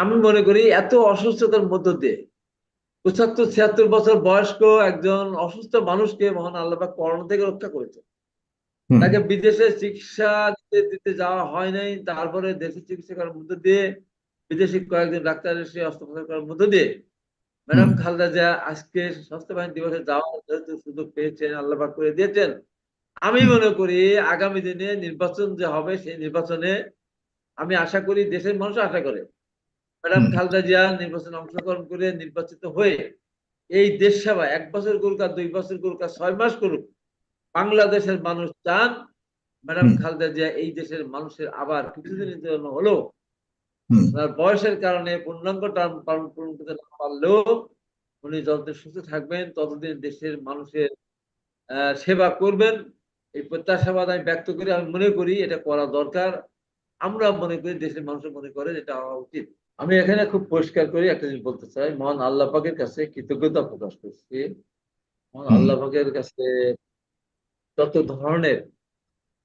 আমি মনে করি এত অসুস্থতার মধ্য দিয়ে পঁচাত্তর ছিয়াত্তর বছর বয়স্ক একজন অসুস্থ মানুষকে মহান আল্লাহ পাক করোনা থেকে রক্ষা করেছে তাকে বিদেশে চিকিৎসা দিতে দিতে যাওয়া হয় নাই তারপরে দেশে চিকিৎসা করার মধ্য দিয়ে বিদেশি কয়েকজন ডাক্তার সেই অস্ত্রোপচার করার মধ্য দিয়ে ম্যাডাম খালদা জিয়া আজকে স্বাস্থ্য বাহিনী দিবসে যাওয়ার যেহেতু সুযোগ পেয়েছেন আল্লাহ পাক করে দিয়েছেন। আমি মনে করি আগামী দিনে নির্বাচন যে হবে সেই নির্বাচনে আমি আশা করি দেশের মানুষ আশা করে। ম্যাডাম। খালেদা জিয়া নির্বাচনে অংশগ্রহণ করে নির্বাচিত হয়ে এই দেশ সেবা এক বছর করুক আর দুই বছর করুক আর ছয় মাস করুক বাংলাদেশের মানুষ চান ম্যাডাম। খালেদা জিয়া এই দেশের মানুষের আবার কিছুদিনের জন্য তার বয়সের কারণে পূর্ণাঙ্গ টার্ম পালন পূরণ করতে না পারলেও উনি যতদিন সুস্থ থাকবেন ততদিন দেশের মানুষের আহ, সেবা করবেন। এই প্রত্যাশাবাদ আমি ব্যক্ত করি আমি মনে করি এটা করা দরকার। আমরা মনে করি দেশের মানুষ মনে করে এটা হওয়া উচিত। আমি এখানে খুব পরিষ্কার করে একটা জিনিস বলতে চাই। মহান আল্লাহ পাকের কাছে কৃতজ্ঞতা প্রকাশ করছি। মহান। আল্লাহ পাকের কাছে যত ধরনের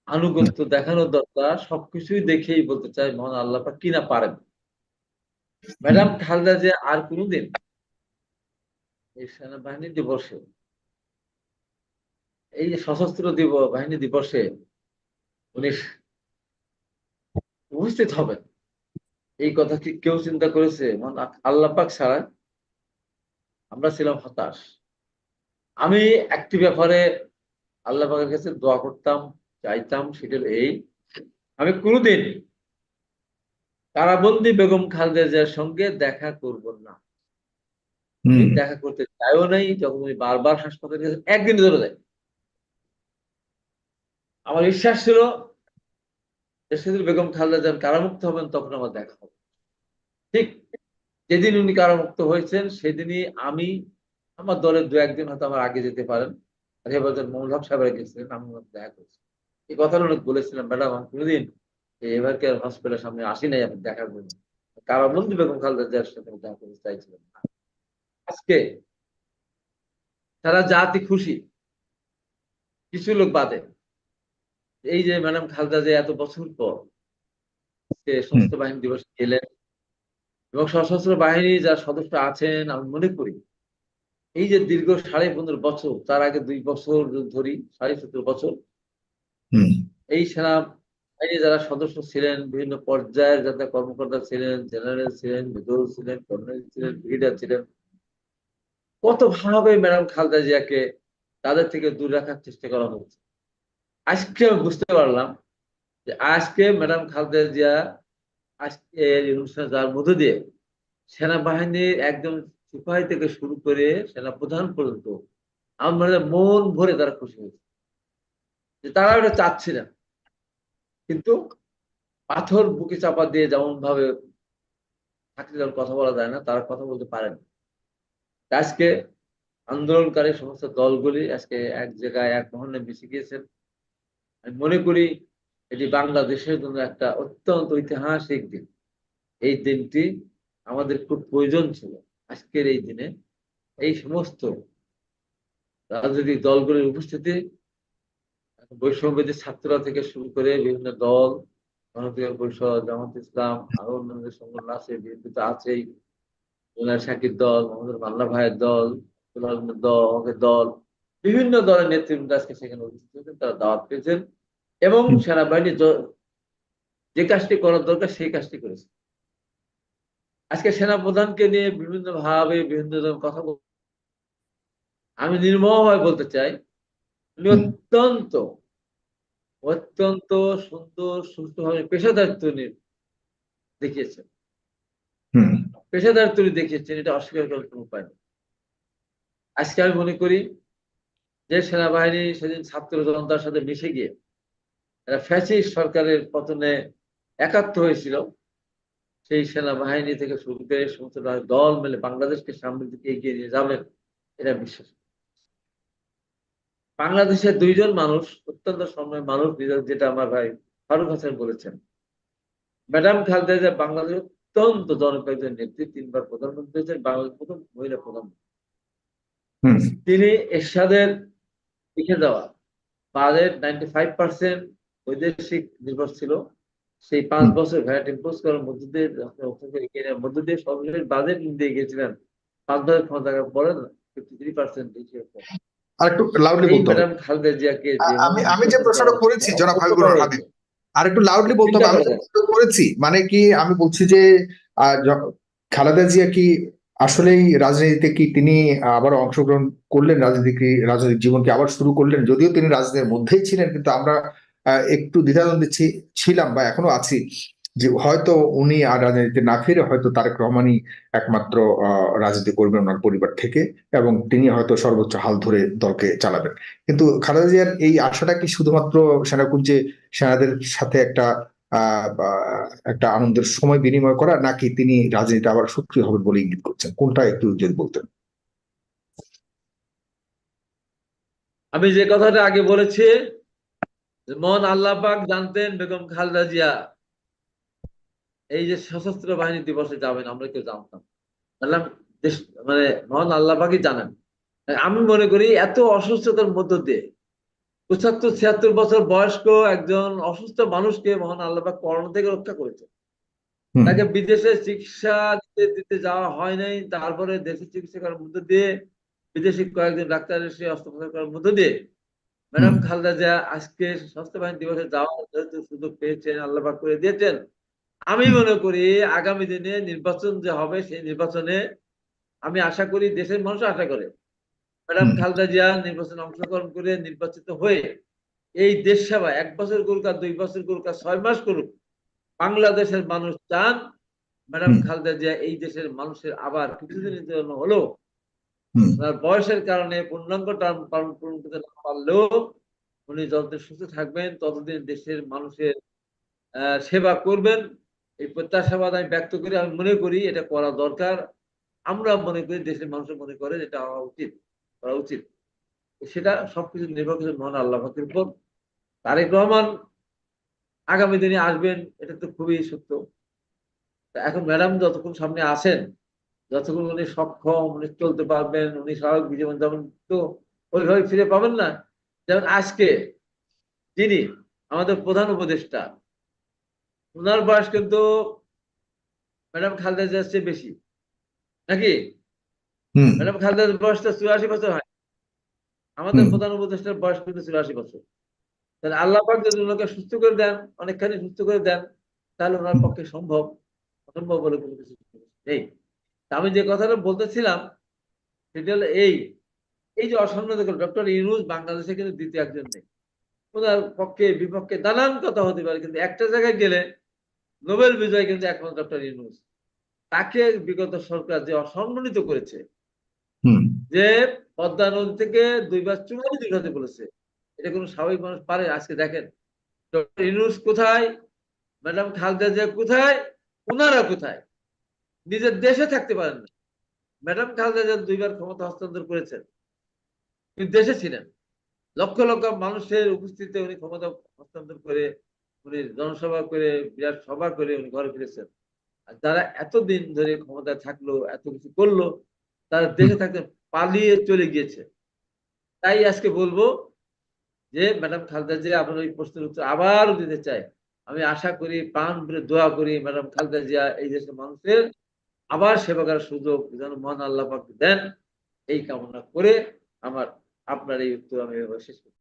আনুগত্য দেখানোর দরকার সবকিছুই দেখেই বলতে চাই মহান আল্লাহ পাক কিনা পারেন। ম্যাডাম খালেদা যে আর কোনোদিন এই সেনাবাহিনী দিবসে এই যে সশস্ত্র দিব বাহিনী দিবসে উনি উপস্থিত হবেন। এই কথা কি কেউ চিন্তা করেছে? আল্লাহ পাক ছাড়া আমরা ছিলাম হতাশ। আমি একটি ব্যাপারে আল্লাহ পাকের কাছে দোয়া করতাম চাইতাম সেটা এই আমি কোনোদিন কারাবন্দি বেগম খালেদা জিয়ার সঙ্গে দেখা করব না। দেখা করতে চাইও নাই যখন উনি বারবার হাসপাতালে একদিন ধরে যায়। আমার বিশ্বাস ছিল সেদিন বেগম খালেদা জিয়া কারামুক্ত হবেন, তখন আমার দেখা হবে। ঠিক যেদিন উনি কারামুক্ত হয়েছেন, সেদিনই আমি আমার দলের দু একদিন হয়তো আমার আগে যেতে পারেন। রেবাজার মৌল হক সাহেবের গেছিলেন আমি দেখা করছি। এই কথাটা অনেক বলেছিলাম ম্যাডাম, আমি কোনোদিন এবার কেয়ার হসপিটালের সামনে আসি নাই আপনি দেখা করবেন কারাবন্দি বেগম খালেদা জিয়ার সাথে আমি দেখা করতে চাইছিলাম। আজকে সারা জাতি খুশি, কিছু লোক বাদে। এই যে ম্যাডাম খালেদা যে এত বছর পর আজকে সশস্ত্র বাহিনী দিবস গেলেন এবং সশস্ত্র বাহিনী যার সদস্য আছেন আমি মনে করি এই যে দীর্ঘ সাড়ে পনেরো বছর তার আগে দুই বছর ধরি সাড়ে সতেরো বছর। এই সেনা বাহিনী যারা সদস্য ছিলেন বিভিন্ন পর্যায়ের যারা কর্মকর্তা ছিলেন জেনারেল ছিলেন মেজর ছিলেন কর্নেল ছিলেন ব্রিগেডিয়ার ছিলেন কত ভাবে ম্যাডাম খালেদা জিয়াকে তাদের থেকে দূর রাখার চেষ্টা করা হচ্ছে আজকে আমি বুঝতে পারলাম যে আজকে ম্যাডাম খালেদা জিয়া আজকে যাওয়ার মধ্য দিয়ে সেনাবাহিনীর একদম সিপাহী থেকে শুরু করে সেনা প্রধান পর্যন্ত আমার মন ভরে তারা খুশি হয়েছে। যে তারা ওটা চাচ্ছে না। কিন্তু পাথর বুকে চাপা দিয়ে যেমন ভাবে থাকলে যেমন কথা বলা যায় না, তারা কথা বলতে পারেন আজকে আন্দোলনকারী সমস্ত দলগুলি আজকে এক জায়গায় এক মহলে মিশে গিয়েছেন। আমি মনে করি এটি বাংলাদেশের জন্য একটা অত্যন্ত ঐতিহাসিক দিন। এই দিনটি আমাদের খুব প্রয়োজন ছিল। আজকের এই দিনে এই সমস্ত রাজনৈতিক দলগুলির উপস্থিতি বৈষম্যবিধি ছাত্ররা থেকে শুরু করে বিভিন্ন দল গণতন্ত্র পরিষদ, জামাত ইসলাম আরও অন্যান্য সংগঠন আছে, বিএনপি তো আছেই। শাকির দল, মোহাম্মদ মাল্লা ভাইয়ের দল দল দল বিভিন্ন দলের নেতৃবৃন্দ আজকে সেখানে উপস্থিত হয়েছেন তারা দাওয়াত পেয়েছেন এবং। সেনাবাহিনী যে কাজটি করার দরকার সেই কাজটি করেছে। আজকে সেনাপ্রধানকে নিয়ে বিভিন্ন ভাবে বিভিন্ন কথা বল আমি নির্মমভাবে বলতে চাই উনি অত্যন্ত অত্যন্ত সুন্দর সুস্থভাবে পেশাদারিত্ব নিয়ে দেখিয়েছেন। পেশাদারিত্ব দেখিয়েছেন এটা অস্বীকার করার কোনো উপায় নেই। আজকে আমি মনে করি যে সেনাবাহিনী সেদিন ছাত্র জনতার সাথে মিশে গিয়ে এরা ফ্যাসিস্ট সরকারের পতনে একাত্ম হয়েছিল সেই সেনাবাহিনী থেকে শুরু করে সমস্ত দল মিলে বাংলাদেশকে সামনের দিকে এগিয়ে নিয়ে যাবেন এটা বিশ্বাস। বাংলাদেশের দুইজন মানুষ অত্যন্ত সম্মানের মানুষ যেটা- যেটা আমার ভাই ফারুক হাসান বলেছেন। ম্যাডাম খালেদা জিয়া বাংলাদেশ অত্যন্ত জনপ্রিয় একজন নেত্রী তিনবার প্রধানমন্ত্রী হয়েছেন বাংলাদেশ প্রথম মহিলা প্রধানমন্ত্রী। তিনি এরশাদের লিখে দেওয়া। বাজেট নাইনটি ফাইভ পার্সেন্ট বৈদেশিক নির্ভর ছিল। সেই পাঁচ বছর ভ্যাট ইম্পোজ করার মধ্য দিয়ে মধ্য দিয়ে সর্বশেষ বাজেট দিয়ে গেছিলেন পাঁচ বছর ক্ষমতা থাকার পরে ফিফটি থ্রি পার্সেন্ট আর একটু লাউডলি বলতে ম্যাডাম খালেদা জিয়াকে আমি আমি যে প্রশ্নটা করেছি জনাব হাবিবুর রহমান আর একটু লাউডলি বলতে হবে। আমি করেছি মানে কি আমি বলছি যে খালেদা জিয়া কি আসলেই রাজনীতিতে কি তিনি আবার অংশগ্রহণ করলেন? রাজনীতি রাজনৈতিক জীবনকে আবার শুরু করলেন? যদিও তিনি রাজনীতির মধ্যেই ছিলেন, কিন্তু আমরা একটু দ্বিধাদ্বন্দ্বে ছিলাম বা এখনও আছি যে হয়তো উনি আর রাজনীতিতে না ফিরে হয়তো তারেক রহমানই একমাত্র রাজনীতি করবেন ওনার পরিবার থেকে এবং তিনি হয়তো সর্বোচ্চ হাল ধরে দলকে চালাবেন। কিন্তু খালেদা জিয়ার এই আশাটা কি শুধুমাত্র সেনাকুঞ্জে সেনাদের সাথে একটা একটা আনন্দের সময় বিনিময় করা, নাকি তিনি রাজনীতিতে আবার সক্রিয় হবেন বলে ইঙ্গিত করছেন? কোনটা একটু যদি বলতেন? আমি যে কথাটা আগে বলেছি, যে মহান আল্লাহ পাক জানতেন বেগম খালেদা জিয়া, এই যে সশস্ত্র বাহিনী দিবসে যাবেন, আমরা কেউ জানতাম বললাম মানে মহান আল্লাহ পাকই জানেন। আমি মনে করি এত অসুস্থতার মধ্য দিয়ে পঁচাত্তর ছিয়াত্তর বছর বয়স্ক একজন অসুস্থ মানুষকে মহান আল্লাহ পাক করোনা থেকে রক্ষা করেছে তাকে বিদেশে চিকিৎসা দিতে যাওয়া হয় নাই। তারপরে দেশে চিকিৎসা করার মধ্য দিয়ে বিদেশি কয়েকজন ডাক্তার এসে অস্ত্রোপচার করার মধ্য দিয়ে ম্যাডাম। খালেদা জিয়া আজকে স্বাস্থ্য বাহিনী দিবসে যাওয়ার যেহেতু সুযোগ পেয়েছেন আল্লাহ পাক করে দিয়েছেন। আমি মনে করি আগামী দিনে নির্বাচন যে হবে সেই নির্বাচনে আমি আশা করি দেশের মানুষ আশা করে। ম্যাডাম খালদা জিয়া নির্বাচনে অংশগ্রহণ করে নির্বাচিত হয়ে এই দেশ সেবা এক বছর করুক আর দুই বছর করুক আর ছয় মাস করুক বাংলাদেশের মানুষ চান ম্যাডাম। খালেদা জিয়া এই দেশের মানুষের আবার কিছুদিনের জন্য হুম, বয়সের কারণে পূর্ণাঙ্গ টার্ম পালন পূরণ করতে না পারলেও উনি যতদিন সুস্থ থাকবেন ততদিন দেশের মানুষের আহ, সেবা করবেন। এই প্রত্যাশাবাদ আমি ব্যক্ত করি আমি মনে করি এটা করা দরকার। আমরা মনে করি দেশের মানুষ মনে করে এটা হওয়া উচিত। করা উচিত। সেটা সবকিছু নির্ভর করছে মহান আল্লাহ পাকের উপর। তারেক রহমান আগামী দিনে আসবেন, এটা তো খুবই সত্য। এখন ম্যাডাম যতক্ষণ সামনে আসেন যতক্ষণ উনি সক্ষম, উনি চলতে পারবেন, উনি স্বাভাবিক জীবন যেমন তো ওইভাবে ফিরে পাবেন না। যেমন আজকে যিনি আমাদের প্রধান উপদেষ্টা ওনার বয়স কিন্তু ম্যাডাম খালেদা জিয়ার চেয়ে বেশি। নাকি? ম্যাডাম খালেদার বয়সটা চুরাশি বছর হয়। আমাদের প্রধান উপদেষ্টার বয়স কিন্তু চুরাশি বছর। তাহলে আল্লাহ পাক যদি ওনাকে সুস্থ করে দেন অনেকখানি সুস্থ করে দেন তাহলে ওনার পক্ষে সম্ভব। অসম্ভব বলে কোনো কিছু নেই আমি যে কথাটা বলতেছিলাম সেটা হলো এই এই যে অসাম্য দেখুন ডক্টর ইউনুস বাংলাদেশে কিন্তু দ্বিতীয় একজন নেই। ওনার পক্ষে বিপক্ষে নানান কথা হতে পারে কিন্তু একটা জায়গায় গেলে নোবেল বিজয় কিন্তু একমাত্র ডক্টর ইউনুস। তাকে বিগত সরকার যে অসম্মানিত করেছে যে পদ্মা নদী থেকে দুইবার চুনারি দিঘাতে বলেছে। এটা কোনো স্বাভাবিক মানুষ পারে? আজকে দেখেন ইউনুস কোথায়? ম্যাডাম খালেদা জিয়া কোথায়? ওনারা কোথায়? নিজের দেশে থাকতে পারেন না। ম্যাডাম খালেদা জিয়া দুইবার ক্ষমতা হস্তান্তর করেছেন। কিন্তু দেশে ছিলেন। লক্ষ লক্ষ মানুষের উপস্থিতিতে উনি ক্ষমতা হস্তান্তর করে, উনি জনসভা করে, বিরাট সভা করে উনি ঘরে ফিরেছেন। আর যারা এতদিন ধরে ক্ষমতায় থাকল, এত কিছু করল তারা দেশে থাকতে পালিয়ে চলে গিয়েছে। তাই আজকে বলব যে, ম্যাডাম খালেদা জিয়া, আপনার ওই প্রশ্নের উত্তর আবারও দিতে চাই। আমি আশা করি, প্রাণ ভরে দোয়া করি ম্যাডাম খালেদা জিয়া, এই দেশের মানুষের। আবার সেবা করার সুযোগ যেন মহান আল্লাহ দেন, এই কামনা করে আমার, আপনার এই উত্তর আমি শেষ করছি।